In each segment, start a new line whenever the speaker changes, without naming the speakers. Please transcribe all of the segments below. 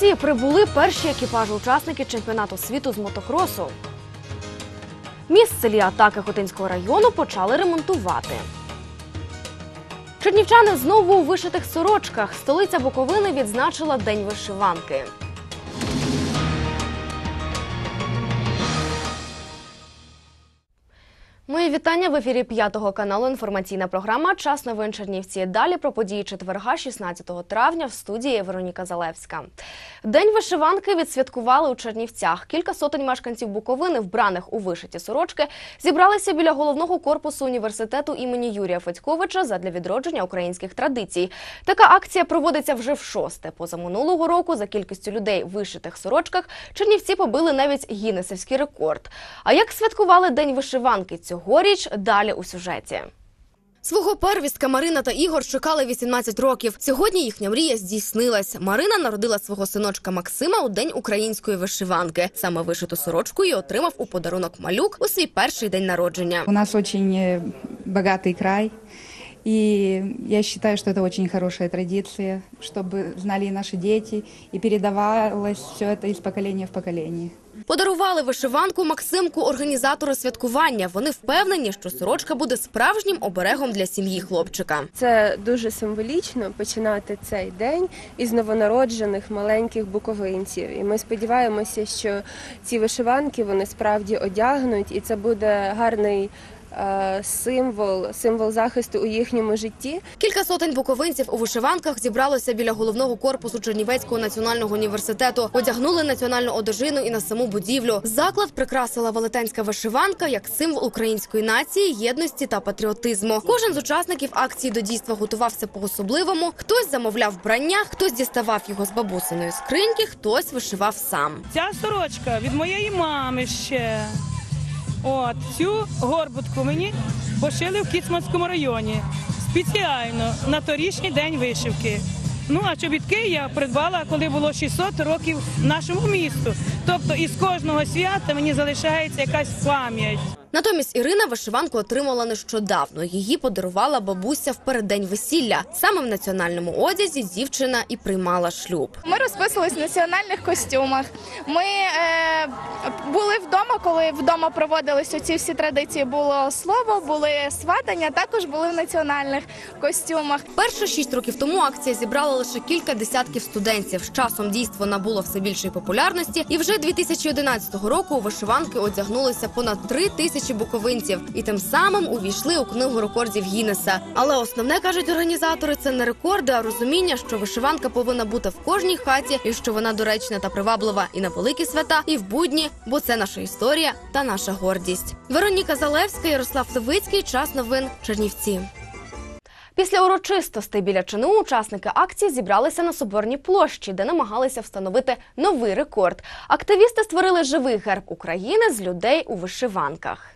Чернівці прибули перші екіпажі-учасники чемпіонату світу з мотокросу. Місцелі Атаки Хотинського району почали ремонтувати. Чернівчани знову у вишитих сорочках. Столиця Буковини відзначила День вишиванки. Мої вітання в ефірі п'ятого каналу. Інформаційна програма Час новин Чернівці. Далі про події четверга, 16 травня, в студії Вероніка Залевська. День вишиванки відсвяткували у Чернівцях. Кілька сотень мешканців Буковини, вбраних у вишиті сорочки, зібралися біля головного корпусу університету імені Юрія Федьковича задля відродження українських традицій. Така акція проводиться вже в шосте. Позаминулого року за кількістю людей в вишитих сорочках Чернівці побили навіть гіннесівський рекорд. А як святкували День вишиванки цьогоріч? Далі у сюжеті. Свого первістка Марина та Ігор чекали 18 років. Сьогодні їхня мрія здійснилась. Марина народила свого синочка Максима у день української вишиванки. Саме вишиту сорочку і отримав у подарунок малюк у свій перший день народження.
У нас очень э, богатый край, и я считаю, что это очень хорошая традиция, чтобы знали и наши дети, и передавалось все это из поколения в поколение.
Подарували вишиванку Максимку організатори святкування. Вони впевнені, що сорочка буде справжнім оберегом для сім'ї хлопчика.
Це дуже символічно починати цей день із новонароджених маленьких буковинців. І ми сподіваємося, що ці вишиванки вони справді одягнуть, і це буде гарний символ, символ захисту у їхньому житті.
Кілька сотень буковинців у вишиванках зібралося біля головного корпусу Чернівецького національного університету. Одягнули національну одежину і на саму будівлю. Заклад прикрасила велетенська вишиванка як символ української нації, єдності та патріотизму. Кожен з учасників акції до дійства готувався по особливому. Хтось замовляв вбрання, хтось діставав його з бабусиної скриньки, хтось вишивав сам.
Ця сорочка від моєї мами ще. От цю горбутку мені пошили в Кіцманському районі спеціально на торішній день вишивки. Ну а чобітки я придбала, коли було 600 років нашому місту. Тобто із кожного свята мені залишається якась пам'ять.
Натомість Ірина вишиванку отримала нещодавно. Її подарувала бабуся в переддень весілля. Саме в національному одязі дівчина і приймала шлюб.
Ми розписувались в національних костюмах. Ми е, були вдома, коли вдома проводились ці всі традиції. Було слово, були сватання, також були в національних костюмах.
Перше шість років тому акція зібрала лише кілька десятків студентів. З часом дійство набуло все більшої популярності, і вже 2011 року у вишиванки одягнулося понад три тисячі буковинців, і тим самим увійшли у книгу рекордів Гіннеса. Але основне кажуть організатори, це не рекорди, а розуміння, що вишиванка повинна бути в кожній хаті, і що вона доречна та приваблива і на великі свята, і в будні, бо це наша історія та наша гордість. Вероніка Залевська, Ярослав Левицький. Час новин Чернівці. Після урочистостей біля ЧНУ учасники акції зібралися на Соборній площі, де намагалися встановити новий рекорд. Активісти створили живий герб України з людей у вишиванках.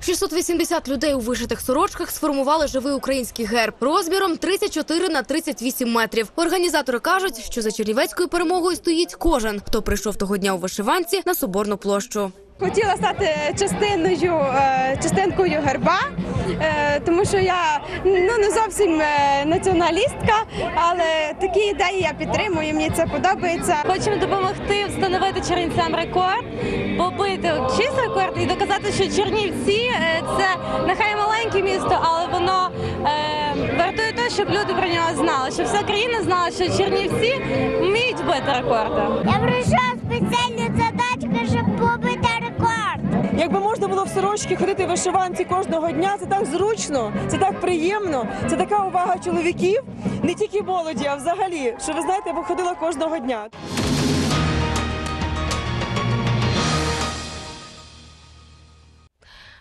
680 людей у вишитих сорочках сформували живий український герб розміром 34 на 38 метрів. Організатори кажуть, що за чернівецькою перемогою стоїть кожен, хто прийшов того дня у вишиванці на Соборну площу.
Хотіла стати частиною е, частинкою герба, е, тому що я ну не зовсім е, націоналістка, але такі ідеї я підтримую. Мені це подобається.
Хочемо допомогти встановити чернівцям рекорд, побити чийсь рекорд і доказати, що Чернівці це нехай маленьке місто, але воно е, вартує те, щоб люди про нього знали, щоб вся країна знала, що Чернівці вміють бити рекорди.
Я прийшла спеціальну
Якби можна було в сорочці ходити в вишиванці кожного дня, це так зручно, це так приємно, це така увага чоловіків, не тільки молоді, а взагалі, що ви знаєте, я б ходила кожного дня.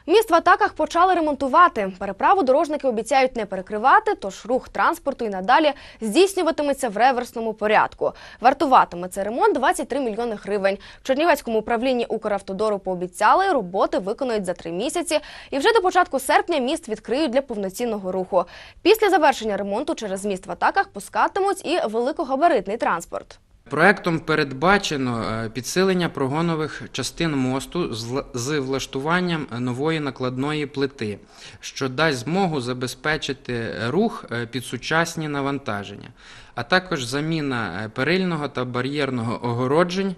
Міст в атаках почали ремонтувати. Переправу дорожники обіцяють не перекривати, тож рух транспорту і надалі здійснюватиметься в реверсному порядку. Вартуватиме цей ремонт 23 мільйони гривень. В Чернівецькому управлінні Укравтодору пообіцяли, роботи виконують за три місяці. І вже до початку серпня міст відкриють для повноцінного руху. Після завершення ремонту через міст в атаках пускатимуть і великогабаритний транспорт.
Проектом передбачено е, підсилення прогонових частин мосту з влаштуванням нової накладної плити, що дасть змогу забезпечити рух е, під сучасні навантаження, а також заміна е, перильного та бар'єрного огороджень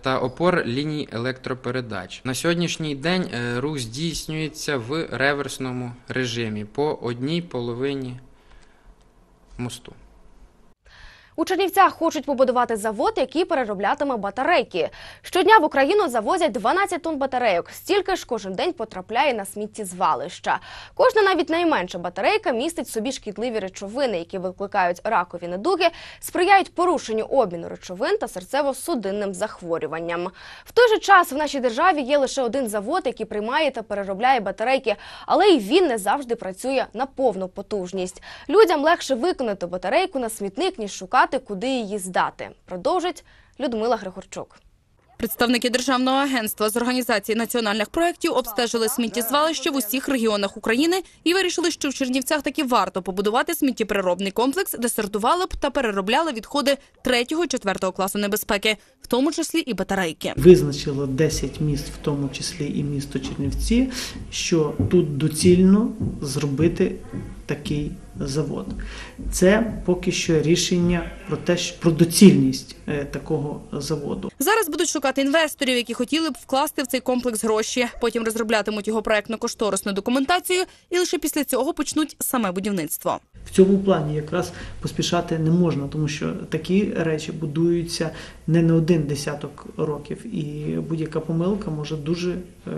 та опор ліній електропередач. На сьогоднішній день рух здійснюється в реверсному режимі по одній половині мосту.
У Чернівцях хочуть побудувати завод, який перероблятиме батарейки. Щодня в Україну завозять 12 тонн батарейок. Стільки ж кожен день потрапляє на сміттєзвалища. Кожна навіть найменша батарейка містить собі шкідливі речовини, які викликають ракові недуги, сприяють порушенню обміну речовин та серцево-судинним захворюванням. В той же час в нашій державі є лише один завод, який приймає та переробляє батарейки, але й він не завжди працює на повну потужність. Людям легше виконати батарейку на смітник, ніж шукати, куди її здати. Продовжить Людмила Григорчук.
Представники державного агентства з організації національних проєктів обстежили сміттєзвалище в усіх регіонах України і вирішили, що в Чернівцях таки варто побудувати сміттєпереробний комплекс, де сортували б та переробляли відходи 3-4 класу небезпеки, в тому числі і батарейки.
Визначило 10 міст, в тому числі і місто Чернівці, що тут доцільно зробити такий завод. Це поки що рішення про те, що про доцільність е, такого заводу.
Зараз будуть шукати інвесторів, які хотіли б вкласти в цей комплекс гроші. Потім розроблятимуть його проектно-кошторисну документацію, і лише після цього почнуть саме будівництво.
В цьому плані якраз поспішати не можна, тому що такі речі будуються не на один десяток років, і будь-яка помилка може дуже е,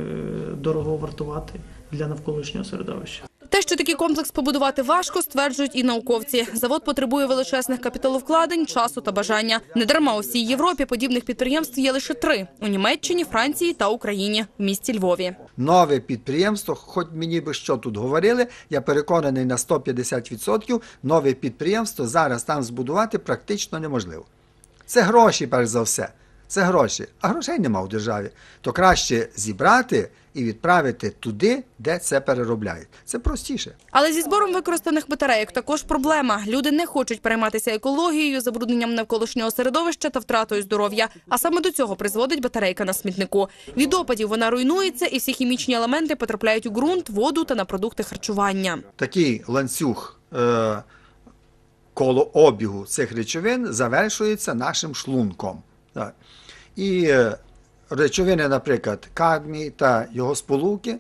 дорого вартувати для навколишнього середовища.
Що такий комплекс побудувати важко, стверджують і науковці. Завод потребує величезних капіталовкладень, часу та бажання. Недарма у всій Європі подібних підприємств є лише три: у Німеччині, Франції та Україні в місті Львові.
нове підприємство, хоч мені би що тут говорили, я переконаний на 150%, нове підприємство зараз там збудувати практично неможливо. Це гроші, перш за все. Це гроші, а грошей нема в державі. То краще зібрати і відправити туди, де це переробляють. Це простіше.
Але зі збором використаних батарейок також проблема. Люди не хочуть перейматися екологією, забрудненням навколишнього середовища та втратою здоров'я. А саме до цього призводить батарейка на смітнику. Від опадів вона руйнується, і всі хімічні елементи потрапляють у ґрунт, воду та на продукти харчування.
Такий ланцюг е, коло обігу цих речовин завершується нашим шлунком. І е, речовини, наприклад, кадмій та його сполуки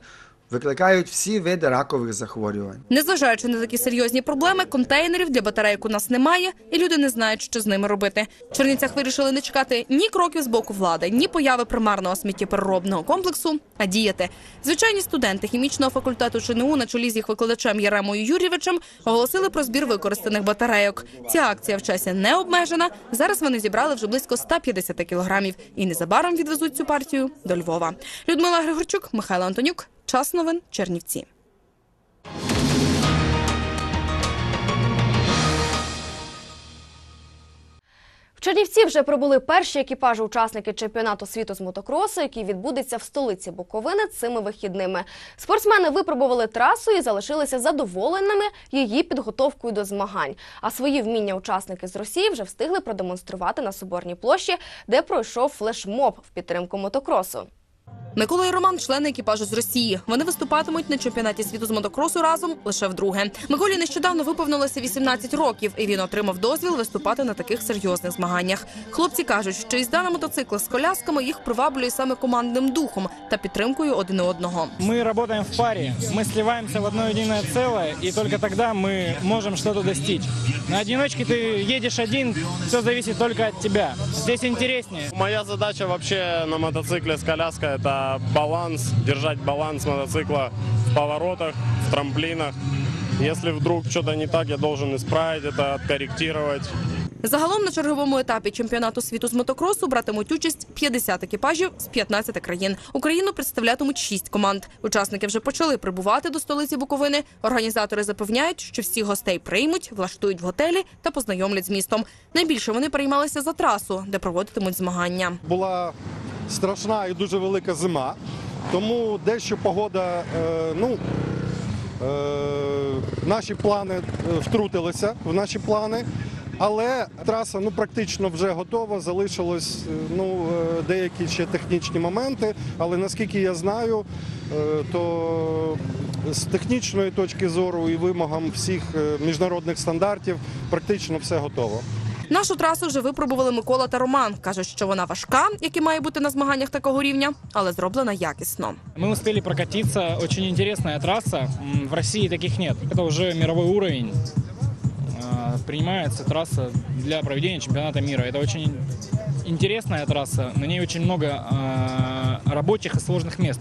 викликають всі види ракових захворювань.
Незважаючи на такі серйозні проблеми, контейнерів для батарейок у нас немає, і люди не знають, що з ними робити. В Чернівцях вирішили не чекати ні кроків з боку влади, ні появи примарного сміттєпереробного комплексу, а діяти. Звичайні студенти хімічного факультету ЧНУ на чолі з їх викладачем Яремою Юрійовичем оголосили про збір використаних батарейок. Ця акція в часі не обмежена. Зараз вони зібрали вже близько 150 кілограмів і незабаром відвезуть цю партію до Львова. Людмила Григорчук, Михайло Антонюк. Час новин Чернівці.
В Чернівці вже прибули перші екіпажі учасники чемпіонату світу з мотокросу, який відбудеться в столиці Буковини цими вихідними. Спортсмени випробували трасу і залишилися задоволеними її підготовкою до змагань. А свої вміння учасники з Росії вже встигли продемонструвати на соборній площі, де пройшов флешмоб в підтримку мотокросу.
Микола і Роман члени екіпажу з Росії. Вони виступатимуть на чемпіонаті світу з мотокросу разом лише вдруге. Миколі нещодавно виповнилося 18 років, і він отримав дозвіл виступати на таких серйозних змаганнях. Хлопці кажуть, що їзда на мотоциклах з колясками їх приваблює саме командним духом та підтримкою один одного.
Мы работаем в паре, мы сливаемся в одно единое целое, и только тогда мы можем что-то достичь. На одиночке ты едешь один, все зависит только от тебя. Здесь интереснее.
Моя задача вообще на мотоцикле с коляской – это баланс, держать баланс мотоцикла в поворотах, в трамплинах. Если вдруг что-то не так, я должен исправить это, откорректировать.
Загалом на черговому етапі чемпіонату світу з мотокросу братимуть участь 50 екіпажів з 15 країн. Україну представлятимуть 6 команд. Учасники вже почали прибувати до столиці Буковини. Організатори запевняють, що всі гостей приймуть, влаштують в готелі та познайомлять з містом. Найбільше вони переймалися за трасу, де проводитимуть змагання.
була страшна і дуже велика зима, тому дещо погода, е, ну, е, наші плани е, втрутилися в наші плани. Але траса ну практично вже готова. Залишилось ну деякі ще технічні моменти. Але наскільки я знаю, то з технічної точки зору і вимогам всіх міжнародних стандартів практично все готово.
Нашу трасу вже випробували Микола та Роман. кажуть, що вона важка, як і має бути на змаганнях такого рівня, але зроблена якісно.
Мы успели прокатиться. Очень интересная трасса. М, В России таких нет. Это уже мировой уровень. А, Принимается трасса для проведения чемпионата мира. Это очень интересная трасса. На ней очень много а, рабочих и сложных мест.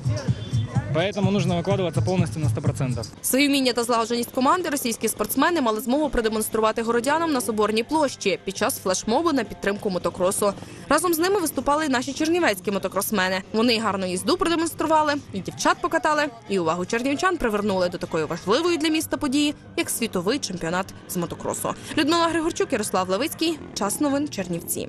Поэтому нужно выкладываться полностью на 100%.
Свої вміння та злагодженість команди російські спортсмени мали змогу продемонструвати городянам на соборній площі під час флешмобу на підтримку мотокросу. Разом з ними виступали й наші чернівецькі мотокросмени. Вони й гарну їзду продемонстрували, і дівчат покатали, і увагу чернівчан привернули до такої важливої для міста події, як світовий чемпіонат з мотокросу. Людмила Григорчук, Ярослав Левицький. Час новин Чернівці.